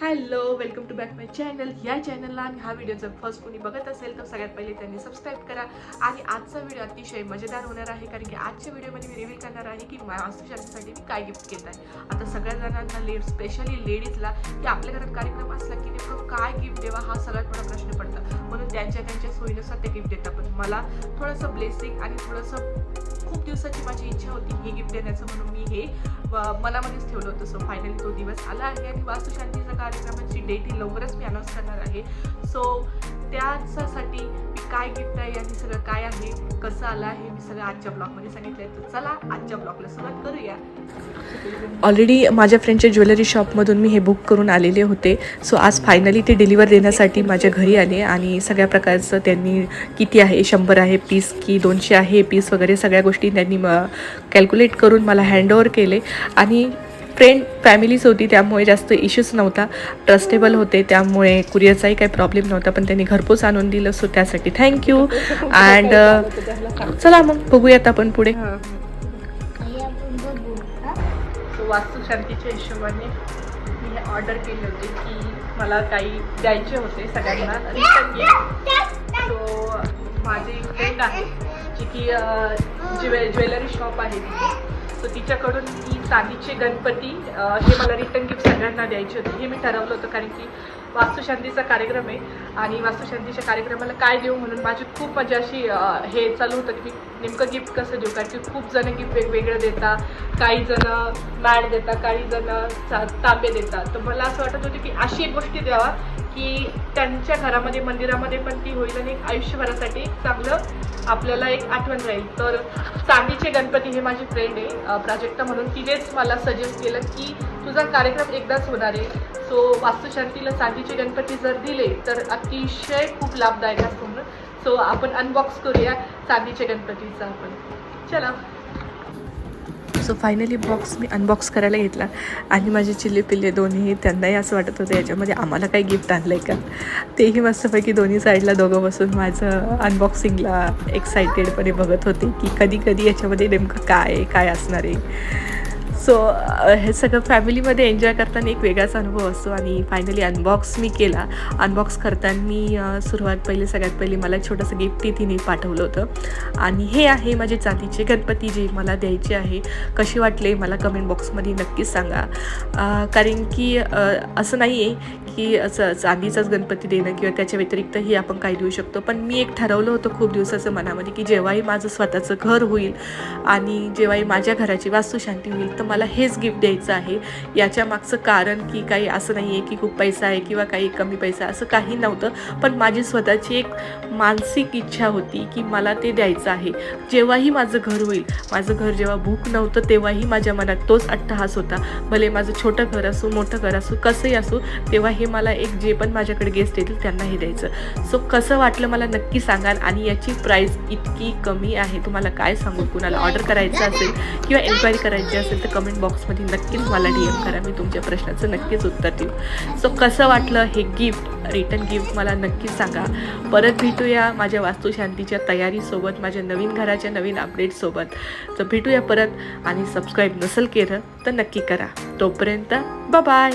Hello welcome to back my channel या चॅनलला आणि हा व्हिडिओ जर फर्स्ट कोणी बघत असेल तर सगळ्यात पहिले त्यांनी सबस्क्राईब करा. आणि आजचा व्हिडिओ अतिशय मजेदार होणार आहे कारण की आजच्या व्हिडिओमध्ये मी रिव्हील करणार आहे की वास्तुशांतीसाठी मी काय गिफ्ट घेत आहे. आता सगळ्या जणांना लेड स्पेशली लेडीजला की आपल्या घरात कार्यक्रम असला की नेमकं काय गिफ्ट देवा हा सगळ्यात मोठा प्रश्न पडतो. म्हणून त्यांच्या त्यांच्या सोयीनुसार ते गिफ्ट देतात. पण मला थोडंसं ब्लेसिंग आणि थोडंसं खूप दिवसाची माझी इच्छा होती हे गिफ्ट देण्याचं म्हणून मी हे मनामध्येच ठेवलं होतं. सो फायनली तो दिवस आला आहे आणि वास्तुशांतीचा कार्यक्रमाची डेट ही लवकरच मी अनाऊन्स करणार आहे. सो त्याच्यासाठी मी काय गिफ्ट आहे आणि सगळं काय आहे कसं आलं आहे मी सगळं आजच्या ब्लॉगमध्ये सांगितलं आहे तर चला आजच्या ब्लॉगला सुरुवात करूया. ऑलरेडी माझ्या फ्रेंडच्या ज्वेलरी शॉपमधून मी हे बुक करून आलेले होते. सो आज फायनली ते डिलिव्हर देण्यासाठी माझ्या घरी आले आणि सगळ्या प्रकारचं त्यांनी किती आहे शंभर आहे पीस की दोनशे आहे पीस वगैरे सगळ्या गोष्टी त्यांनी कॅल्क्युलेट करून मला हँडओव्हर केले. आणि फ्रेंड फॅमिलीच होती त्यामुळे जास्त इश्यूज नव्हता. ट्रस्टेबल होते त्यामुळे कुरिअरचाही काही प्रॉब्लेम नव्हता पण त्यांनी घरपोच आणून दिलं सो त्यासाठी थँक्यू अँड चला मग बघूयात आपण पुढे. वास्तुशांतीच्या हिशोबाने मी हे ऑर्डर केले होते की मला काही द्यायचे होते सगळ्यांना. सो माझी फ्रेंड आहे जी की ज्वे ज्वेलरी शॉप आहे तिथे. सो तिच्याकडून मी चांदीचे गणपती हे मला रिटर्न गिफ्ट सगळ्यांना द्यायचे होते. हे मी ठरवलं होतं कारण की वास्तुशांतीचा कार्यक्रम आहे आणि वास्तुशांतीच्या कार्यक्रमाला काय देऊ म्हणून माझी खूप म्हणजे अशी हे चालू होतं की मी नेमकं गिफ्ट कसं देऊ? कारण की खूप जण गिफ्ट वेगवेगळं देतात काही जण मॅड देतात काही जण चा- तांबे देतात तर मला असं वाटत होतं की अशी एक गोष्टी द्यावा की त्यांच्या घरामध्ये मंदिरामध्ये पण ती होईल आणि एक आयुष्यभरासाठी चांगलं आपल्याला एक आठवण राहील. तर चांदीचे गणपती हे माझी फ्रेंड आहे प्राजक्ता म्हणून. तिनेच मला सजेस्ट केलं की तुझा कार्यक्रम एकदाच होणार आहे. सो वास्तुशांतीला चांदीचे गणपती जर दिले तर अतिशय खूप लाभदायक असतो म्हणून. सो आपण अनबॉक्स करूया चांदीच्या गणपतीचा आपण. चला. सो फायनली बॉक्स मी अनबॉक्स करायला घेतला. आणि माझे चिल्ले पिल्ले दोन्ही त्यांनाही असं वाटत होतं याच्यामध्ये आम्हाला काही गिफ्ट आणलं आहे का? तेही मस्तपैकी दोन्ही साईडला दोघं बसून माझं अनबॉक्सिंगला एक्सायटेडपणे बघत होते की कधी कधी याच्यामध्ये नेमकं काय काय असणार आहे. सो हे सगळं फॅमिलीमध्ये एन्जॉय करताना एक वेगळाच अनुभव असतो आणि फायनली अनबॉक्स मी केला. अनबॉक्स करताना सुरुवात पहिले सगळ्यात पहिले मला एक छोटंसं गिफ्ट ती तिने पाठवलं होतं. आणि हे आहे माझे जातीचे गणपती जे मला द्यायचे आहे. कसे वाटले मला कमेंट बॉक्समध्ये नक्कीच सांगा. कारण की असं नाही आहे की असं चांदीचाच गणपती देणं किंवा त्याच्या व्यतिरिक्तही आपण काय देऊ शकतो. पण मी एक ठरवलं होतं खूप दिवसाचं मनामध्ये की जेव्हाही माझं स्वतःचं घर होईल आणि जेव्हाही माझ्या घराची वास्तुशांती होईल तर मला हेच गिफ्ट द्यायचं आहे. याच्या मागचं कारण की काही असं नाही आहे की खूप पैसा आहे किंवा काही कमी पैसा असं काही नव्हतं. पण माझी स्वतःची एक मानसिक इच्छा होती की मला ते द्यायचं आहे. जेव्हाही माझं घर होईल माझं घर जेव्हा भूक नव्हतं तेव्हाही माझ्या मनात तोच अट्टहास होता. भले माझं छोटं घर असो मोठं घर असो कसंही असो तेव्हा हे मला एक जे पण माझ्याकडे गेस्ट येतील त्यांना हे द्यायचं. सो कसं वाटलं मला नक्की सांगाल आणि याची प्राईस इतकी कमी आहे तुम्हाला काय सांगू? कुणाला ऑर्डर करायचं असेल किंवा एन्क्वायरी करायची असेल तर कमेंट बॉक्समध्ये नक्कीच मला डी एम करा. मी तुमच्या प्रश्नाचं नक्कीच उत्तर देऊ. सो कसं वाटलं हे गिफ्ट रिटर्न गिफ्ट मला नक्कीच सांगा. परत भेटूया माझ्या वास्तुशांतीच्या तयारीसोबत माझ्या नवीन घराच्या नवीन अपडेटसोबत तर भेटूया परत आणि सबस्क्राईब नसेल केलं तर नक्की करा. तोपर्यंत बाय